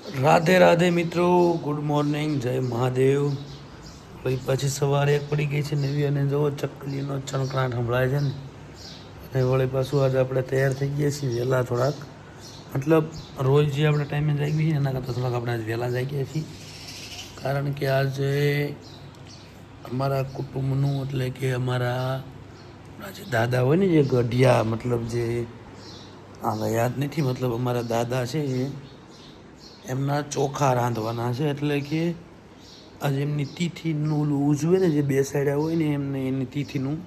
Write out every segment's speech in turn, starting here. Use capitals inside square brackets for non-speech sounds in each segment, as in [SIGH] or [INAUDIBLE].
રાધે રાધે મિત્રો good morning જય મહાદેવ. ભાઈ પછી સવારે એક પડી ગઈ છે નવી અને જો ચકલીનો ચણકણાટ સંભળાય છે ને. અને વળી પાછું આજે આપણે તૈયાર થઈ ગયા છીએ વહેલા થોડાક. મતલબ રોજ જે આપણે ટાઈમે જાગીએ છીએ એના કરતાં થોડાક આપણે આજે વહેલા જાગીએ છીએ. કારણ કે આજે અમારા કુટુંબનું, એટલે કે અમારા જે દાદા હોય ને, જે ગઢિયા, મતલબ જે આ યાદ નથી, મતલબ અમારા દાદા છે એ એમના ચોખા રાંધવાના છે એટલે કે આજે એમની તિથિનું ઉજવે ને જે બેસાડ્યા હોય ને એમને એની તિથિનું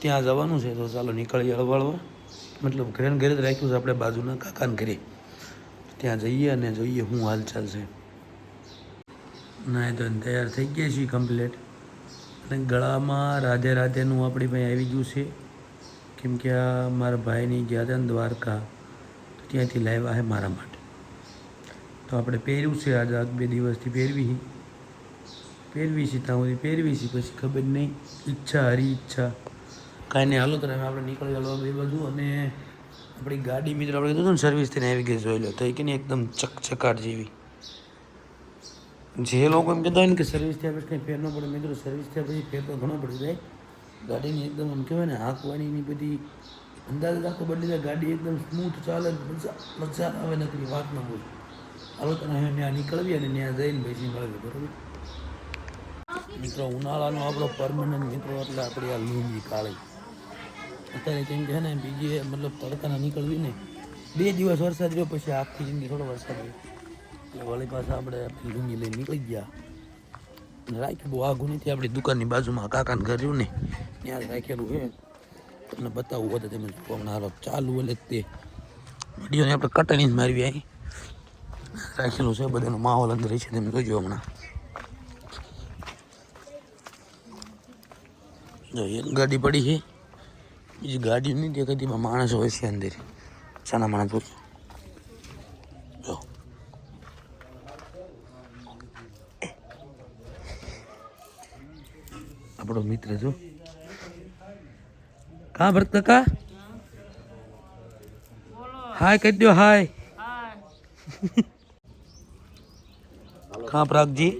ત્યાં જવાનું છે. તો ચાલો નીકળીએ હળવળવા. મતલબ ઘરે ઘરે જ રાખ્યું છે આપણે બાજુના કાકાને ઘરે. ત્યાં જઈએ અને જોઈએ શું હાલચાલ છે. ના તો તૈયાર થઈ ગયા છીએ કમ્પ્લેટ અને ગળામાં રાધે રાધેનું આપણી પાસે આવી ગયું છે. કેમ કે આ મારા ભાઈની ગયા હતા દ્વારકા. ત્યાંથી લાવ્યા છે મારા માટે. તો આપણે પહેર્યું છે આજે આજ બે દિવસથી પહેરવી. પહેરવી છે, ત્યાં સુધી પહેરવી છે, પછી ખબર નહીં. ઈચ્છા, હરી ઈચ્છા. કાંઈ નહીં, હાલો તો આપણે નીકળી ગયેલો બે બાજુ અને આપણી ગાડી મિત્ર, આપણે કીધું ને સર્વિસ થઈને આવી ગઈ જોઈ લો, તો એ કે એકદમ ચકચકાટ જેવી. જે લોકો એમ કહેતા હોય ને કે સર્વિસ થયા પછી કંઈ ફેર ન પડે, મિત્રો સર્વિસ થયા પછી ફેર તો ઘણો પડી જાય ગાડીની એકદમ આમ કહેવાય ને, હાંકવાણીની બધી અંદાજ આખો બદલી જાય ગાડી એકદમ સ્મૂથ ચાલે, મજા મજા આવે નકરી વાત ન બોલ હાલો તને હવે ત્યાં નીકળવી અને ત્યાં જઈને બેસી મળવી બરોબર? મિત્રો, ઉનાળાનો આપણો પરમનન્ટ મિત્રો, એટલે આપણી આ લૂંગી કાળી. અત્યારે કેમ કે ને, બીજી મતલબ તડકાના નીકળવી ને બે દિવસ વરસાદ રહ્યો, પછી આખી જિંદગી થોડો વરસાદ રહ્યો. એટલે વળી પાછા આપણે લુંગી લઈને નીકળી ગયા. અને રાખ્યું બહુ આઘું નથી, આપણી દુકાનની બાજુમાં કાકાને ઘર રહ્યું ને, ત્યાં રાખેલું છે તમને બતાવવું હોય તો તમે હમણાં ચાલુ એટલે તે. વિડીયોને આપણે કટણી જ મારવી અહીં. રાખેલું છે બધાનો માહોલ અંદર છે તમે જોજો હમણાં. જો એક ગાડી પડી છે બીજી ગાડી નહીં તે કદીમાં માણસ હોય છે અંદર સાના માણસ હોય જો. આપણો મિત્ર જો. કા ભરત કા હાય કહી દો હાય [LAUGHS] કા પ્રાગજી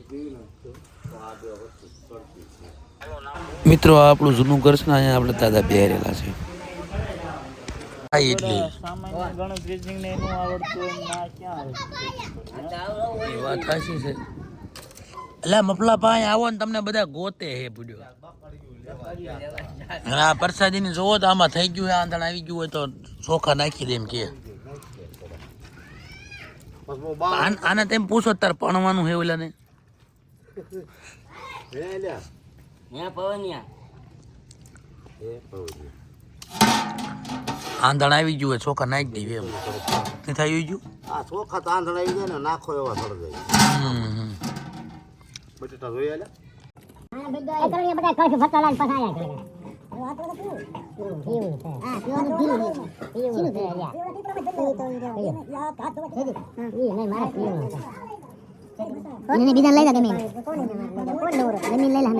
મિત્રો આ આપણું જૂનું ઘર છે ને અહીંયા આપણે દાદા બિહારેલા છે. હા એટલે વાત સાચી છે. એટલે મફલા આવો ને તમને બધા ગોતે હે પૂડ્યો હા પ્રસાદીની જોવો તો આમાં થઈ ગયું હોય આંધણ આવી ગયું હોય તો ચોખા નાખી દે એમ કે. આન- આને તેમ પૂછો તાર ભણવાનું હે ઓલા ને આંધણ આવી ગયું ચોખા નાખી દઈએ એમ. નહીં થઈ ગયું આ ચોખા આંધણ આવી જાય ને નાખો એવા સળ જાય. બટેટા જોઈ આલ્યા? એ બધા કશું ફટાલા પાછા આયા એને બીજા લઈ લે જમીન લઈ લે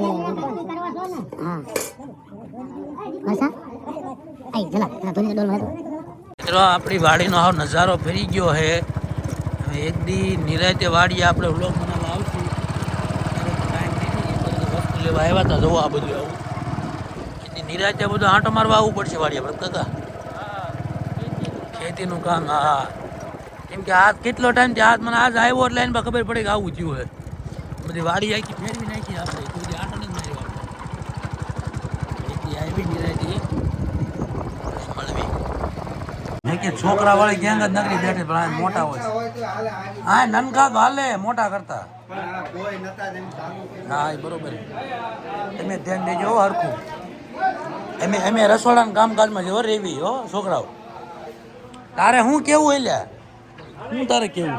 મિત્રો, આપણી વાડીનો આવ નજારો ફરી ગયો છે. હવે એક દી નિરાતે વાડી આપણે વ્લોગ બનાવવા આવશું. વસ્તુ લેવા આવ્યા હતા. જોવો આ બધું આવું. નિરાતે બધું આંટો મારવા આવવું પડશે વાડી આપણે કાકા. ખેતીનું કામ હા કેમ કે આ કેટલો ટાઈમથી આજ મને આજ આવ્યો એટલે એને ખબર પડે કે આવું થયું હે. બધી વાડી આખી ફેરવી નાખી આપણે. કોઈ આંટો નથી મારી આપણે એક આવી નિરાતી. કે છોકરા વાળી ગેંગ જ નગરી બેઠે પણ આ મોટા હોય છે. હા નનકા તો હાલે મોટા કરતા. હા એ બરોબર. તમે ધ્યાન દેજો હરખું. એમે એમે રસોડાના કામકાજમાં જેવો રેવી હો છોકરાઓ. તારે હું કેવું એલ્યા હું તારે કેવું?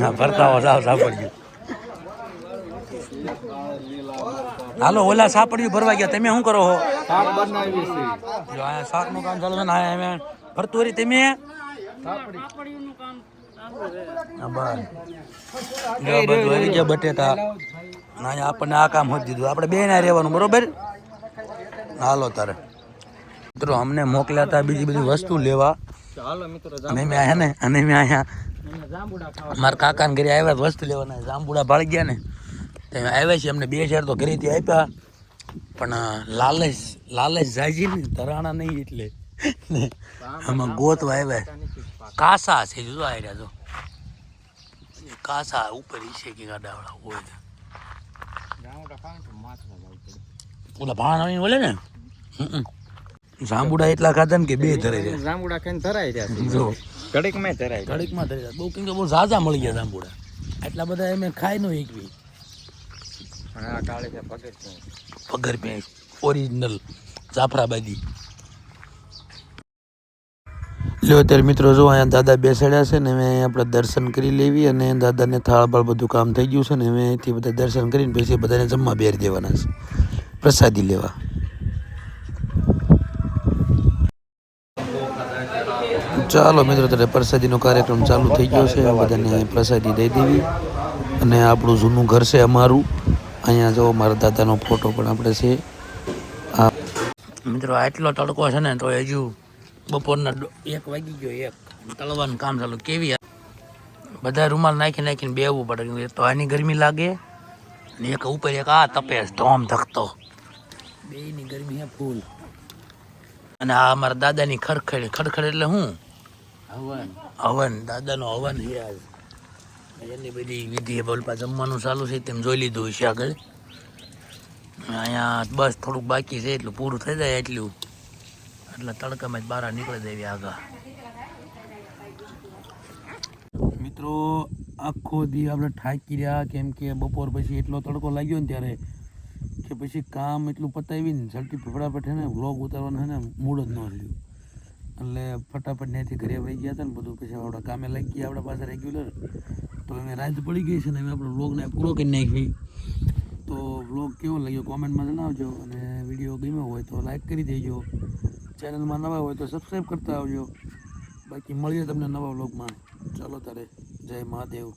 હા ભરતા હો સાવ સાપડ્યું હાલો ઓલા સાપડિયું ભરવા ગયા. તમે શું કરો હો? શાક બનાવી છે. જો આ શાકનું કામ ચાલુ છે ને તમે? હા. ગયા બટેટા. ના આપણને આ કામ હોત દીધું. આપણે બે ના રહેવાનું બરોબર? હાલો તારે. મિત્રો અમને મોકલ્યા હતા બીજી બધી વસ્તુ લેવા. અને મેં આયા ને અને મેં અહીંયા મારા કાકાને ઘરે આવ્યા વસ્તુ લેવાના જાંબુડા ભાળી ગયા ને. તે આવ્યા છે અમને બે હજાર તો ઘરેથી આપ્યા. પણ લાલચ લાલચ જાજી ને ધરાણા નહીં એટલે. આમાં ગોતવા આવ્યા. કાસા છે જો આવ્યા જો. કાસા ઉપર છે કે ગાડાવાળા હોય. ઓલા ભાણા નહીં બોલે ને. જાંબુડા એટલા ખાધા ને કે બે ધરાઈ રહ્યા જાંબુડા ખાઈને ધરાઈ રહ્યા જો. ધરાયમાં ધરાઈ બહુ કેમ કે બહુ ઝાઝા મળી ગયા જાંબુડા. એટલા બધા એમ ખાઈ નો પગે છે પગર પે ઓરિજિનલ. જાફરાબાદી. લ્યો અત્યારે મિત્રો જો અહીંયા દાદા બેસાડ્યા છે ને હવે આપણે દર્શન કરી લેવી અને દાદાને થાળ બાળ બધું કામ થઈ ગયું છે ને હવે અહીંથી બધા દર્શન કરીને પછી બધાને જમવા બેરી દેવાના છે, પ્રસાદી લેવા. ચાલો મિત્રો ત્યારે પ્રસાદીનો કાર્યક્રમ ચાલુ થઈ ગયો છે. બધાને પ્રસાદી દઈ દેવી અને આપણું જૂનું ઘર છે અમારું. અહીંયા જો મારા દાદાનો ફોટો પણ આપણે છે. મિત્રો, આટલો તડકો છે ને, તો હજુ બપોરના એક વાગી ગયો એક. તળવાનું કામ ચાલુ. કેવી બધા રૂમાલ નાખી નાખીને બેવું પડે. તો આની ગરમી લાગે અને એક ઉપર એક આ તપે ધોમ ધકતો. બેની ગરમી છે ફૂલ. અને આ અમારા દાદાની ખડખડ ખડખડ એટલે શું હવન. હવન. દાદાનો હવન છે આજ. એની બધી વિધિ બોલપા જમવાનું ચાલુ છે તેમ જોઈ લીધું છે આગળ. અહીંયા બસ થોડુંક બાકી છે એટલું પૂરું થઈ જાય એટલું. એટલે તડકામાં જ બહાર નીકળી દેવી આગા મિત્રો, આખો દી આપણે થાકી રહ્યા, કેમ કે બપોર પછી એટલો તડકો લાગ્યો ને ત્યારે કે પછી કામ એટલું પતાવીને ઝડપી ફટાફટ ને વ્લોગ ઉતારવાનો ને મૂડ જ ન રહ્યું. એટલે ફટાફટ ત્યાંથી ઘરે વહી ગયા હતા ને બધું, પછી આપણા કામે લાગી ગયા, આપણા પાસે રેગ્યુલર તો અમે રાત પડી ગઈ છે ને અમે આપણો વ્લોગને પૂરો કરી નાખી તો વ્લોગ કેવો લાગ્યો? કોમેન્ટમાં જણાવજો અને વીડિયો ગમ્યો હોય તો લાઈક કરી દેજો. ચેનલમાં નવા હોય તો સબસ્ક્રાઈબ કરતા આવજો. બાકી મળીએ તમને નવા વ્લોગમાં ચાલો તારે જય મહાદેવ.